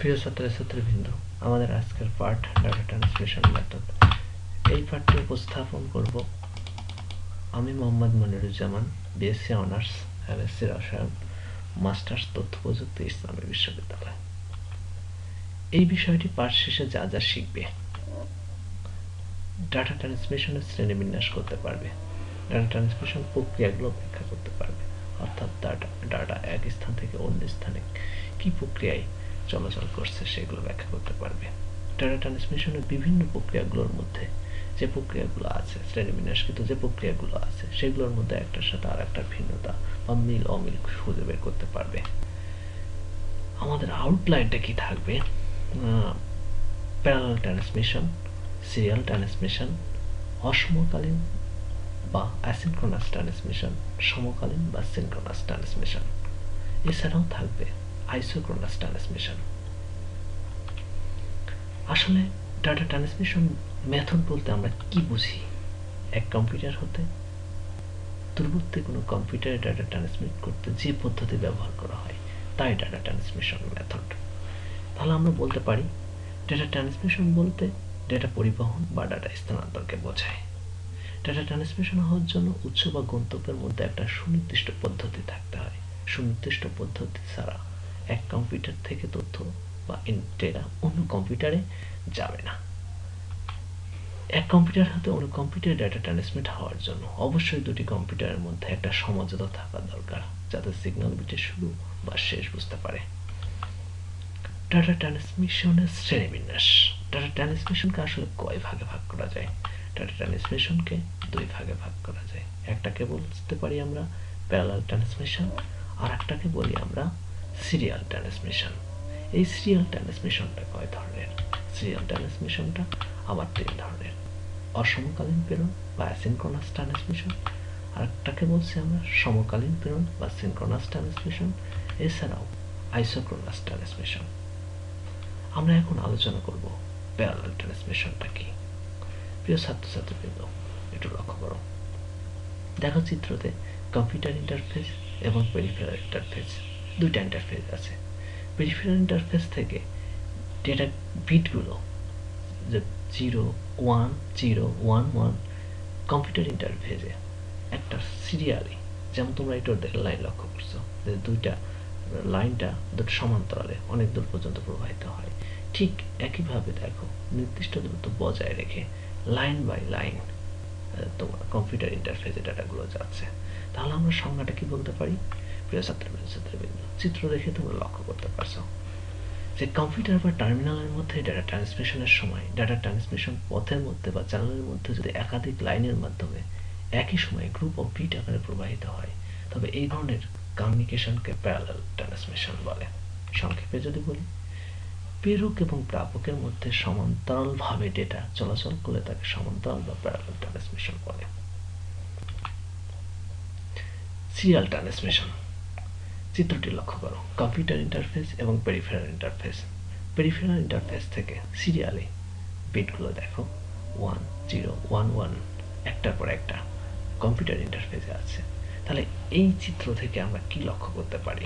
প্রিয় ছাত্রছাত্রীবৃন্দ আমাদের আজকের পাঠ ডাটা ট্রান্সমিশন মেথড এই পাঠটি উপস্থাপন করব আমি Mohammad Moniruzzaman BSc honours MSc রসায়ন মাস্টার্স তথ্য প্রযুক্তি ইসলামী বিশ্ববিদ্যালয়। এই বিষয়টি পাঠ শেষে যা যা শিখবে ডাটা ট্রান্সমিশনের শ্রেণীবিন্যাস করতে পারবে ডাটা ট্রান্সমিশন প্রক্রিয়াগুলো ব্যাখ্যা করতে পারবে, অর্থাৎ ডাটা ডাটা এক স্থান থেকে অন্য স্থানে কি প্রক্রিয়ায় চলাচল করছে, সেগুলো ব্যাখ্যা করতে পারবে। ডাটা ট্রান্সমিশনের বিভিন্ন প্রক্রিয়াগুলোর মধ্যে যে প্রক্রিয়াগুলো আছে শ্রেণীবিন্যাসকৃত যে প্রক্রিয়াগুলো আছে, সেগুলোর মধ্যে একটার সাথে আর একটা ভিন্নতা বা মিল, অমিল খুঁজে বের করতে পারবে। আমাদের আউটলাইনটা কি থাকবে? প্যারালাল ট্রান্সমিশন সিরিয়াল ট্রান্সমিশন অসমকালীন বা অ্যাসিনক্রোনাস ট্রান্সমিশন সমকালীন বা সিনক্রোনাস ট্রান্সমিশন এছাড়াও থাকবে আইসোক্রোনাস ট্রান্সমিশন আসলে ডাটা ট্রান্সমিশন মেথড বলতে আমরা কি বুঝি? এক কম্পিউটার হতে দূরবর্তী কোনো কম্পিউটারে ডাটা ট্রান্সমিট করতে যে পদ্ধতি ব্যবহার করা হয়, তাই ডাটা ট্রান্সমিশন মেথড তাহলে আমরা বলতে পারি ডেটা ট্রান্সমিশন বলতে ডেটা পরিবহন বা ডাটা স্থানান্তরকে বোঝায়। ডাটা ট্রান্সমিশন হওয়ার জন্য উৎস বা গন্তব্যের মধ্যে একটা সুনির্দিষ্ট পদ্ধতি থাকতে হয়। সুনির্দিষ্ট পদ্ধতি ছাড়া এক কম্পিউটার থেকে তথ্য বা ডেটা অন্য কম্পিউটারে যাবে না। এক কম্পিউটার হাতে অন্য কম্পিউটারে ডাটা ট্রান্সমিট হওয়ার জন্য অবশ্যই দুটি কম্পিউটারের মধ্যে একটা সমঝোতা থাকা দরকার, যাতে সিগন্যাল বিটের শুরু বা শেষ বুঝতে পারে। ডাটা ট্রান্সমিশনের শ্রেণীবিন্যাস। ডাটা ট্রান্সমিশনকে আসলে কয় ভাগে ভাগ করা যায়? ডাটা ট্রান্সমিশনকে দুই ভাগে ভাগ করা যায়। একটাকে বলতে পারি আমরা প্যারালাল ট্রান্সমিশন আর একটাকে বলি আমরা সিরিয়াল ট্রান্সমিশন এই সিরিয়াল ট্রান্সমিশনটা কয় ধরনের? সিরিয়াল ট্রান্সমিশনটা আবার তিন ধরনের। অসমকালীন প্রেরণ বা অ্যাসিনক্রোনাস ট্রান্সমিশন আর একটাকে বলছি আমরা সমকালীন প্রেরণ বা সিনক্রোনাস ট্রান্সমিশন এছাড়াও আইসোক্রোনাস ট্রান্সমিশন আমরা এখন আলোচনা করব প্যারালাল ট্রান্সমিশনটা কি। প্রিয় ছাত্রছাত্রীবৃন্দ, একটু লক্ষ্য করো। দেখো চিত্রতে কম্পিউটার ইন্টারফেস এবং পেরিফেরাল ইন্টারফেস দুইটা ইন্টারফেস আছে। পেরিফেরাল ইন্টারফেস থেকে ডেটা বিটগুলো যে zero one zero one one computer ইন্টারফেসে একটা সিরিয়ালি যেমন তোমরা একটু লাইন লক্ষ্য করছ, যে দুইটা লাইনটা দুটো সমান্তরালে অনেক দূর পর্যন্ত প্রবাহিত হয়। ঠিক একইভাবে দেখো, নির্দিষ্ট দূরত্ব বজায় রেখে লাইন বাই লাইন তোমার কম্পিউটার ইন্টারফেসে ডাটাগুলো যাচ্ছে। তাহলে আমরা সংজ্ঞাটা কি বলতে পারি? প্রিয় ছাত্রবৃন্দ ছাত্রবৃন্দ, চিত্র দেখে তোমরা লক্ষ্য করতে পারছ যে কম্পিউটার বা টার্মিনালের মধ্যে ডাটা ট্রান্সমিশনের সময় ডাটা ট্রান্সমিশন পথের মধ্যে বা চ্যানেলের মধ্যে যদি একাধিক লাইনের মাধ্যমে একই সময়ে গ্রুপ অফ বিট আকারে প্রবাহিত হয়, তবে এই ধরনের কমিউনিকেশনকে প্যারালাল ট্রান্সমিশন বলে। সংক্ষেপে যদি বলি, প্রেরক এবং প্রাপকের মধ্যে সমান্তরালভাবে ডেটা চলাচল করলে তাকে সমান্তরাল বা প্যারালাল ট্রান্সমিশন বলে। সিরিয়াল ট্রান্সমিশন চিত্রটি লক্ষ্য করো। কম্পিউটার ইন্টারফেস এবং পেরিফেরাল ইন্টারফেস। পেরিফেরাল ইন্টারফেস থেকে সিরিয়ালে বিটগুলো দেখো। ওয়ান, জিরো, ওয়ান ওয়ান, একটার পর একটা কম্পিউটার ইন্টারফেসে আছে। তাহলে এই চিত্র থেকে আমরা কি লক্ষ্য করতে পারি?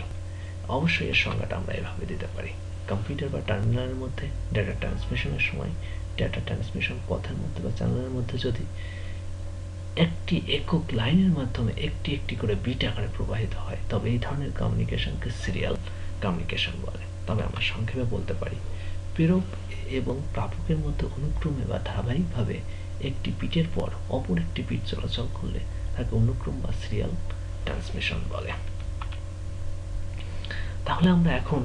অবশ্যই এর সংজ্ঞাটা আমরা এভাবে দিতে পারি। কম্পিউটার বা টার্মিনালের মধ্যে ডেটা ট্রান্সমিশনের সময় ডেটা ট্রান্সমিশন পথের মধ্যে বা চ্যানেলের মধ্যে যদি একটি একক লাইনের মাধ্যমে একটি একটি করে বিট আকারে প্রবাহিত হয়। তবে এই ধরনের কমিউনিকেশনকে সিরিয়াল কমিউনিকেশন বলে। তবে আমরা সংক্ষেপে বলতে পারি, প্রেরক এবং প্রাপকের মধ্যে অনুক্রমে বা ধারাবাহিকভাবে একটি বিটের পর অপর একটি বিট চলাচল করলে তাকে অনুক্রম বা সিরিয়াল ট্রান্সমিশন বলে। তাহলে আমরা এখন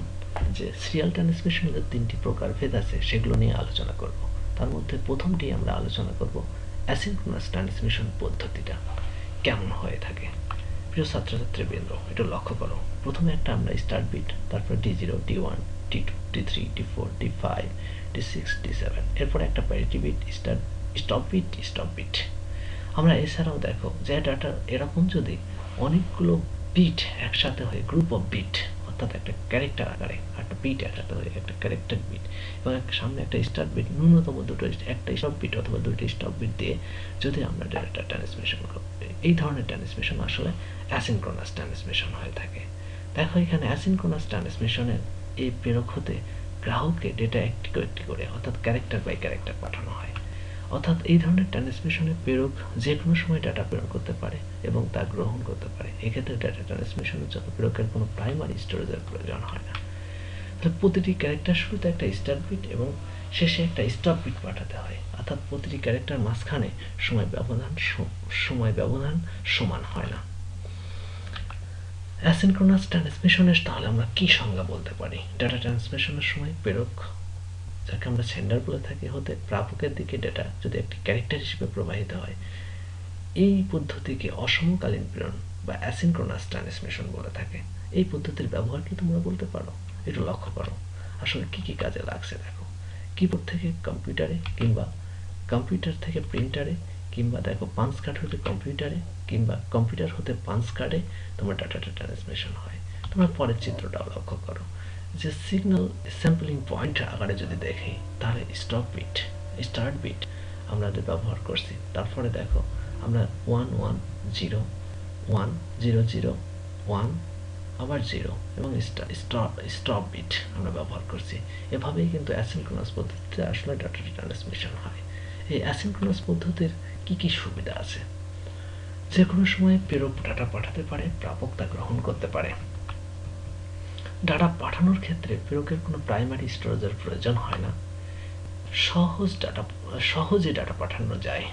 যে সিরিয়াল ট্রান্সমিশনের তিনটি প্রকার ভেদ আছে সেগুলো নিয়ে আলোচনা করব। তার মধ্যে প্রথমটি আমরা আলোচনা করব অ্যাসিনক্রোনাস ট্রান্সমিশন পদ্ধতিটা কেমন হয়ে থাকে? প্রিয় ছাত্রছাত্রী ছাত্রছাত্রীবৃন্দ, একটু লক্ষ্য করো। প্রথমে একটা আমরা স্টার্ট বিট তারপর D zero D one D two D three D four D five D six D seven এরপর একটা parity bit start stop bit stop bit আমরা এছাড়াও দেখো যে ডাটা এরকম যদি অনেকগুলো বিট একসাথে হয় গ্রুপ অফ বিট অর্থাৎ একটা ক্যারেক্টার আকারে, একটা বিট হয়ে একটা ক্যারেক্টার বিট এবং একটা সামনে একটা স্টার্ট বিট ন্যূনতম দুটো একটা স্টপ বিট অথবা দুটো স্টপ বিট দিয়ে যদি আমরা ডেটা ট্রান্সমিশন করি। এই ধরনের ট্রান্সমিশন আসলে অ্যাসিনক্রোনাস ট্রান্সমিশন হয়ে থাকে। দেখো এখানে অ্যাসিনক্রোনাস ট্রান্সমিশনের এই প্রেরক হতে গ্রাহককে ডেটা একটি একটি করে, অর্থাৎ ক্যারেক্টার বাই ক্যারেক্টার পাঠানো হয়। অর্থাৎ এই ধরনের ট্রান্সমিশনে প্রেরক যে কোনো সময় ডাটা প্রেরণ করতে পারে এবং তা গ্রহণ করতে পারে। এক্ষেত্রে ডাটা ট্রান্সমিশনের জন্য প্রেরকের কোনো প্রাইমারি স্টোরেজের প্রয়োজন হয় না। তাহলে প্রতিটি ক্যারেক্টার শুরুতে একটা স্টার্ট বিট এবং শেষে একটা স্টপ বিট পাঠাতে হয়। অর্থাৎ প্রতিটি ক্যারেক্টার মাঝখানে সময় ব্যবধান সময় ব্যবধান সমান হয় না। অ্যাসিনক্রোনাস ট্রান্সমিশনের তাহলে আমরা কি সংজ্ঞা বলতে পারি? ডাটা ট্রান্সমিশনের সময় প্রেরক যাকে আমরা সেন্ডার বলে থাকি, হতে প্রাপকের দিকে ডেটা যদি একটি ক্যারেক্টার হিসেবে প্রবাহিত হয়, এই পদ্ধতিকে অসমকালীন প্রেরণ বা অ্যাসিনক্রোনাস ট্রান্সমিশন বলে থাকে। এই পদ্ধতির ব্যবহার কি তোমরা বলতে পারো? একটু লক্ষ্য করো। আসলে কি কি কাজে লাগছে দেখো। কিবোর্ড থেকে কম্পিউটারে কিংবা কম্পিউটার থেকে প্রিন্টারে কিংবা দেখো পাঞ্চ কার্ড হতে কম্পিউটারে কিংবা কম্পিউটার হতে পাঞ্চ কার্ডে তোমার ডাটাটা ট্রান্সমিশন হয়। তোমরা পরের চিত্রটাও লক্ষ্য করো। যে সিগন্যাল স্যাম্পলিং পয়েন্ট আকারে যদি দেখি, তাহলে স্টপ বিট স্টার্ট বিট আমরা ব্যবহার করছি, তারপরে দেখো আমরা one one zero one zero zero one আবার জিরো এবং স্টপ বিট আমরা ব্যবহার করছি। এভাবেই কিন্তু অ্যাসিনক্রোনাস পদ্ধতিতে আসলে ডাটা ট্রান্সমিশন হয়। এই অ্যাসিনক্রোনাস পদ্ধতির কি কি সুবিধা আছে? যে কোনো সময় প্রেরক ডাটা পাঠাতে পারে, প্রাপক তা গ্রহণ করতে পারে। ডাটা পাঠানোর ক্ষেত্রে প্রেরকের কোনো প্রাইমারি স্টোরেজের প্রয়োজন হয় না। সহজ ডাটা, সহজে ডাটা পাঠানো যায়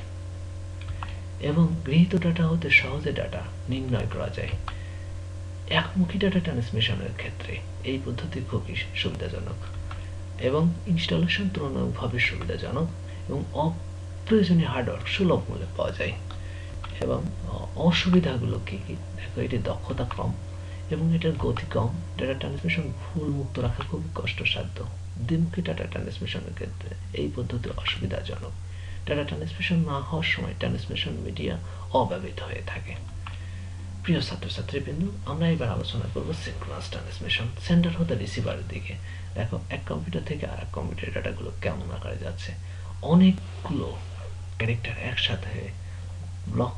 এবং গৃহীত ডাটা হতে সহজে ডাটা নির্ণয় করা যায়। একমুখী ডাটা ট্রান্সমিশনের ক্ষেত্রে এই পদ্ধতি খুবই সুবিধাজনক এবং ইনস্টলেশন তুলনামূলকভাবে সুবিধাজনক এবং অপ্রয়োজনীয় হার্ডওয়্যার সুলভ মূল্যে পাওয়া যায়। এবং অসুবিধাগুলো কী কী? দেখো এটি দক্ষতা কম। এবং এটার গতি কম। ডাটা ট্রান্সমিশন ভুল মুক্ত রাখা খুবই কষ্টসাধ্য। দ্বিমুখী ডাটা ট্রান্সমিশনের ক্ষেত্রে এই পদ্ধতি অসুবিধাজনক। ডাটা ট্রান্সমিশন না হওয়ার সময় ট্রান্সমিশন মিডিয়া অব্যবহৃত হয়ে থাকে। প্রিয় ছাত্রছাত্রীবৃন্দ, আমরা এবার আলোচনা করব সিনক্রোনাস ট্রান্সমিশন সেন্টার হতে রিসিভারের দিকে। দেখো, এক কম্পিউটার থেকে আর এক কম্পিউটার ডাটাগুলো কেমন আকারে যাচ্ছে। অনেকগুলো ক্যারেক্টার একসাথে ব্লক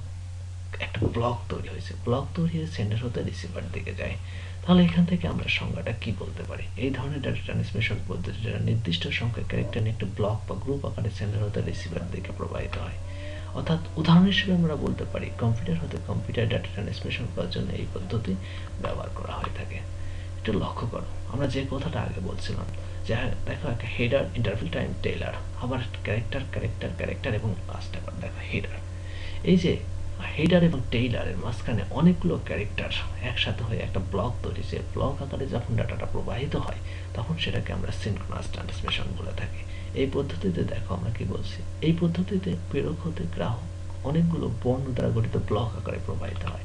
একটা ব্লক তৈরি হয়েছে। ব্লক তৈরি হয়ে সেন্টার হতে রিসিভার দিকে যায়। তাহলে এখান থেকে আমরা সংজ্ঞাটা কি বলতে পারি? এই ধরনের ডাটা ট্রান্সমিশন পদ্ধতি যেটা নির্দিষ্ট সংখ্যক ক্যারেক্টার নিয়ে একটা ব্লক বা গ্রুপ আকারে সেন্টার হতে রিসিভার দিকে প্রবাহিত হয়। অর্থাৎ উদাহরণ হিসেবে আমরা বলতে পারি কম্পিউটার হতে কম্পিউটার ডাটা ট্রান্সমিশন করার জন্য এই পদ্ধতি ব্যবহার করা হয়ে থাকে। একটু লক্ষ্য করো, আমরা যে কথাটা আগে বলছিলাম, যে দেখো একটা হেডার ইন্টারভিউ টাইম টেইলার আবার ক্যারেক্টার ক্যারেক্টার ক্যারেক্টার এবং লাস্ট আবার দেখো হেডার এই যে হেডার এবং টেইলারের মাঝখানে অনেকগুলো ক্যারেক্টার একসাথে হয়ে একটা ব্লক তৈরি। যে ব্লক আকারে যখন ডাটাটা প্রবাহিত হয়, তখন সেটাকে আমরা সিনক্রোনাস ট্রান্সমিশন বলে থাকি। এই পদ্ধতিতে দেখো আমরা কি বলছি? এই পদ্ধতিতে প্রেরক হতে গ্রাহক অনেকগুলো বর্ণ দ্বারা গঠিত ব্লক আকারে প্রবাহিত হয়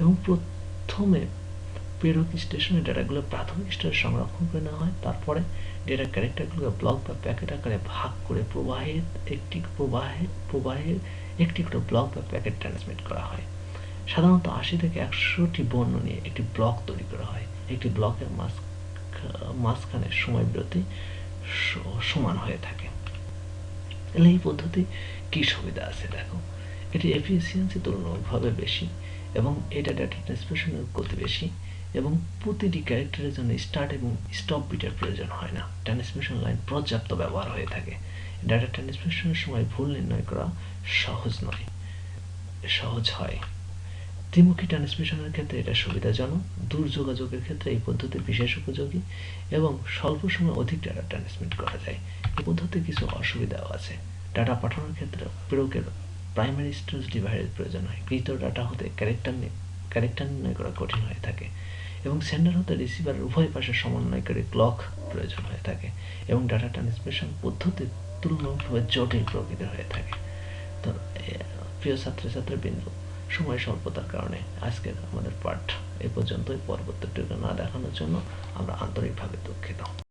এবং প্রথমে প্রেরক স্টেশনে ডেটাগুলো প্রাথমিক স্তরে সংরক্ষণ করে নেওয়া হয়। তারপরে ডেটা ক্যারেক্টারগুলোকে ব্লক বা প্যাকেট আকারে ভাগ করে প্রবাহের একটি প্রবাহে প্রবাহের একটি করে ব্লক বা প্যাকেট ট্রান্সমিট করা হয়। সাধারণত আশি থেকে একশোটি বর্ণ নিয়ে একটি ব্লক তৈরি করা হয়। একটি ব্লকের মাঝ মাঝখানে সময় বিরতি সমান হয়ে থাকে। তাহলে এই পদ্ধতি কি সুবিধা আছে দেখো? এটি এফিসিয়েন্সি তুলনামূলকভাবে বেশি এবং এটা ডাটা ট্রান্সমিশনের গতি বেশি। এবং প্রতিটি ক্যারেক্টারের জন্য স্টার্ট এবং স্টপ বিটের প্রয়োজন হয় না। ট্রান্সমিশন লাইন পর্যাপ্ত ব্যবহার হয়ে থাকে। ডাটা ট্রান্সমিশনের সময় ভুল নির্ণয় করা সহজ নয়, সহজ হয়। ত্রিমুখী ট্রান্সমিশনের ক্ষেত্রে এটা সুবিধাজনক দূর যোগাযোগের ক্ষেত্রে এই পদ্ধতি বিশেষ উপযোগী এবং স্বল্প সময় অধিক ডাটা ট্রান্সমিট করা যায়। এই পদ্ধতিতে কিছু অসুবিধাও আছে। ডাটা পাঠানোর ক্ষেত্রে প্রেরকের প্রাইমারি স্টোরেজ ডিভাইসের প্রয়োজন হয়। গৃহীত ডাটা হতে ক্যারেক্টার ক্যারেক্টার নির্ণয় করা কঠিন হয়ে থাকে। এবং সেন্ডার হতে রিসিভার উভয় পাশে সমন্বয়কারী ক্লক প্রয়োজন হয়ে থাকে এবং ডাটা ট্রান্সমিশন পদ্ধতি তুলনামূলকভাবে জটিল প্রকৃতির হয়ে থাকে। তো প্রিয় ছাত্রছাত্রী বিন্দু, সময় স্বল্পতার কারণে আজকের আমাদের পাঠ এ পর্যন্তই। পরবর্তী না দেখানোর জন্য আমরা আন্তরিকভাবে দুঃখিত।